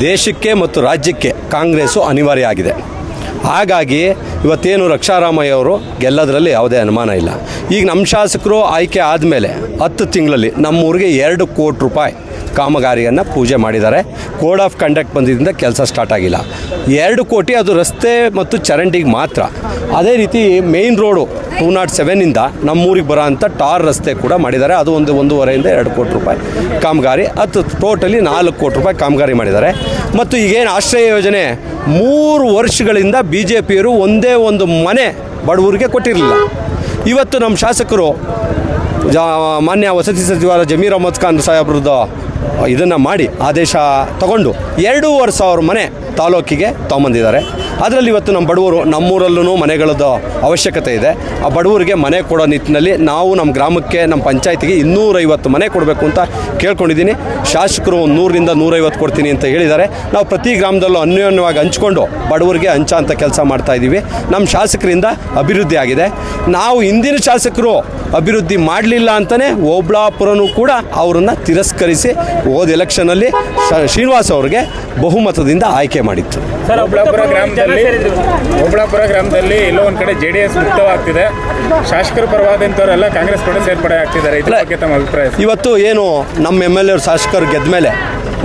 ದೇಶಕ್ಕೆ ಮತ್ತು ರಾಜ್ಯಕ್ಕೆ ಕಾಂಗ್ರೆಸ್ ಅನಿವಾರ್ಯ ಆಗಿದೆ. ಹಾಗಾಗಿ ಇವತ್ತೇನು ರಕ್ಷಾರಾಮಯ್ಯ ಅವರು ಗೆಲ್ಲೋದ್ರಲ್ಲಿ ಯಾವುದೇ ಅನುಮಾನ ಇಲ್ಲ. ಈಗ ನಮ್ಮ ಶಾಸಕರು ಆಯ್ಕೆ ಆದಮೇಲೆ ಹತ್ತು ತಿಂಗಳಲ್ಲಿ ನಮ್ಮೂರಿಗೆ ಎರಡು ಕೋಟಿ ರೂಪಾಯಿ ಕಾಮಗಾರಿಯನ್ನು ಪೂಜೆ ಮಾಡಿದ್ದಾರೆ. ಕೋಡ್ ಆಫ್ ಕಂಡಕ್ಟ್ ಬಂದಿದ್ದರಿಂದ ಕೆಲಸ ಸ್ಟಾರ್ಟ್ ಆಗಿಲ್ಲ. ಎರಡು ಕೋಟಿ ಅದು ರಸ್ತೆ ಮತ್ತು ಚರಂಡಿಗೆ ಮಾತ್ರ. ಅದೇ ರೀತಿ ಮೇಯ್ನ್ ರೋಡು ಟೂ ನಾಟ್ ಸೆವೆನಿಂದ ನಮ್ಮೂರಿಗೆ ಬರೋ ಅಂಥ ಟಾರ್ ರಸ್ತೆ ಕೂಡ ಮಾಡಿದ್ದಾರೆ. ಅದು ಒಂದು ಒಂದೂವರೆಯಿಂದ ಎರಡು ಕೋಟಿ ರೂಪಾಯಿ ಕಾಮಗಾರಿ. ಅದು ಟೋಟಲಿ ನಾಲ್ಕು ಕೋಟಿ ರೂಪಾಯಿ ಕಾಮಗಾರಿ ಮಾಡಿದ್ದಾರೆ. ಮತ್ತು ಈಗೇನು ಆಶ್ರಯ ಯೋಜನೆ, ಮೂರು ವರ್ಷಗಳಿಂದ ಬಿ ಜೆ ಪಿಯರು ಒಂದೇ ಒಂದು ಮನೆ ಬಡವರಿಗೆ ಕೊಟ್ಟಿರಲಿಲ್ಲ. ಇವತ್ತು ನಮ್ಮ ಶಾಸಕರು ಮಾನ್ಯ ವಸತಿ ಸಚಿವರ ಜಮೀರ್ ಅಹಮದ್ ಖಾನ್ ಸಾಹೇಬ್ರದ್ದು ಇದನ್ನು ಮಾಡಿ ಆದೇಶ ತಗೊಂಡು ಎರಡೂವರೆ ಸಾವಿರ ಮನೆ ತಾಲೂಕಿಗೆ ತೊಗೊಂಬಂದಿದ್ದಾರೆ. ಅದರಲ್ಲಿ ಇವತ್ತು ನಮ್ಮ ಬಡವರು ನಮ್ಮೂರಲ್ಲೂ ಮನೆಗಳದ್ದು ಅವಶ್ಯಕತೆ ಇದೆ. ಆ ಬಡವರಿಗೆ ಮನೆ ಕೊಡೋ ನಿಟ್ಟಿನಲ್ಲಿ ನಾವು ನಮ್ಮ ಗ್ರಾಮಕ್ಕೆ, ನಮ್ಮ ಪಂಚಾಯತಿಗೆ ಇನ್ನೂರೈವತ್ತು ಮನೆ ಕೊಡಬೇಕು ಅಂತ ಕೇಳ್ಕೊಂಡಿದ್ದೀನಿ. ಶಾಸಕರು ಒಂದು ನೂರರಿಂದ ನೂರೈವತ್ತು ಕೊಡ್ತೀನಿ ಅಂತ ಹೇಳಿದ್ದಾರೆ. ನಾವು ಪ್ರತಿ ಗ್ರಾಮದಲ್ಲೂ ಅನ್ಯೋನ್ಯವಾಗಿ ಹಂಚ್ಕೊಂಡು ಬಡವರಿಗೆ ಹಂಚ ಅಂತ ಕೆಲಸ ಮಾಡ್ತಾ ಇದ್ದೀವಿ. ನಮ್ಮ ಶಾಸಕರಿಂದ ಅಭಿವೃದ್ಧಿ ಆಗಿದೆ. ನಾವು ಹಿಂದಿನ ಶಾಸಕರು ಅಭಿವೃದ್ಧಿ ಮಾಡಲಿಲ್ಲ ಅಂತಲೇ ಓಬ್ಳಾಪುರನು ಕೂಡ ಅವರನ್ನು ತಿರಸ್ಕರಿಸಿ ಹೋದ ಎಲೆಕ್ಷನಲ್ಲಿ ಶ್ರೀನಿವಾಸ್ ಅವ್ರಿಗೆ ಬಹುಮತದಿಂದ ಆಯ್ಕೆ ಮಾಡಿತ್ತು. ಓಬ್ಳಾಪುರ ಗ್ರಾಮದಲ್ಲಿ ಒಬ್ಳಾಪುರ ಗ್ರಾಮದಲ್ಲಿ ಎಲ್ಲೋ ಒಂದ್ ಕಡೆ ಜೆ ಡಿ ಎಸ್ ಮುಕ್ತವಾಗ್ತಿದೆ. ಶಾಸಕರ ಪರವಾದಂಥವರೆಲ್ಲ ಕಾಂಗ್ರೆಸ್ ಕೂಡ ಸೇರ್ಪಡೆ ಆಗ್ತಿದ್ದಾರೆ. ಇದ್ರ ಬಗ್ಗೆ ತಮ್ಮ ಅಭಿಪ್ರಾಯ ಇವತ್ತು ಏನು ನಮ್ಮ ಎಂ ಎಲ್ ಎ ಶಾಸಕರು ಗೆದ್ದ ಮೇಲೆ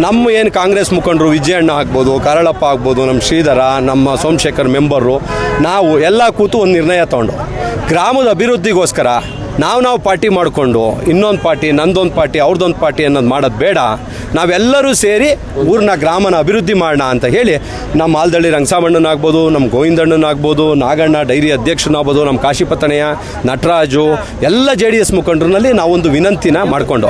ನಮ್ಮ ಏನು ಕಾಂಗ್ರೆಸ್ ಮುಖಂಡರು ವಿಜಯಣ್ಣ ಆಗ್ಬೋದು ಕಾರಳಪ್ಪ ಆಗ್ಬೋದು ನಮ್ಮ ಶ್ರೀಧರ ನಮ್ಮ ಸೋಮಶೇಖರ್ ಮೆಂಬರು ನಾವು ಎಲ್ಲ ಕೂತು ಒಂದು ನಿರ್ಣಯ ತಗೊಂಡು ಗ್ರಾಮದ ಅಭಿವೃದ್ಧಿಗೋಸ್ಕರ ನಾವು ನಾವು ಪಾರ್ಟಿ ಮಾಡಿಕೊಂಡು ಇನ್ನೊಂದು ಪಾರ್ಟಿ, ನಂದೊಂದು ಪಾರ್ಟಿ ಅವ್ರದ್ದೊಂದು ಪಾರ್ಟಿ ಅನ್ನೋದು ಮಾಡೋದು ಬೇಡ. ನಾವೆಲ್ಲರೂ ಸೇರಿ ಊರಿನ ಗ್ರಾಮನ ಅಭಿವೃದ್ಧಿ ಮಾಡೋಣ ಅಂತ ಹೇಳಿ ನಮ್ಮ ಆಲ್ದಳ್ಳಿ ರಂಗಸಾಮಣ್ಣನಾಗ್ಬೋದು ನಮ್ಮ ಗೋವಿಂದಣ್ಣನಾಗ್ಬೋದು ನಾಗಣ್ಣ ಡೈರಿ ಅಧ್ಯಕ್ಷನಾಗ್ಬೋದು ನಮ್ಮ ಕಾಶಿಪತ್ತನೆಯ ನಟರಾಜು, ಎಲ್ಲ ಜೆ ಡಿ ಎಸ್ ಮುಖಂಡರಲ್ಲಿ ನಾವೊಂದು ವಿನಂತಿನ ಮಾಡಿಕೊಂಡು.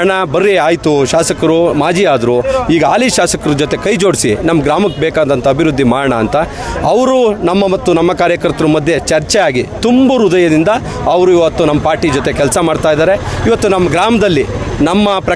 ಅಣ್ಣ, ಬರ್ರಿ, ಆಯಿತು, ಶಾಸಕರು, ಮಾಜಿ ಆದರು. ಈಗ ಹಾಲಿ ಶಾಸಕರ ಜೊತೆ ಕೈ ಜೋಡಿಸಿ ನಮ್ಮ ಗ್ರಾಮಕ್ಕೆ ಬೇಕಾದಂಥ ಅಭಿವೃದ್ಧಿ ಮಾಡೋಣ ಅಂತ ಅವರು ನಮ್ಮ ಮತ್ತು ನಮ್ಮ ಕಾರ್ಯಕರ್ತರ ಮಧ್ಯೆ ಚರ್ಚೆ ಆಗಿ ತುಂಬ ಹೃದಯದಿಂದ ಅವರು ಇವತ್ತು ಪಾರ್ಟಿ ಜೊತೆ ಕೆಲಸ ಮಾಡ್ತಾ ಇದ್ದಾರೆ. ಇವತ್ತು ನಮ್ಮ ಗ್ರಾಮದಲ್ಲಿ ನಮ್ಮ ಪ್ರ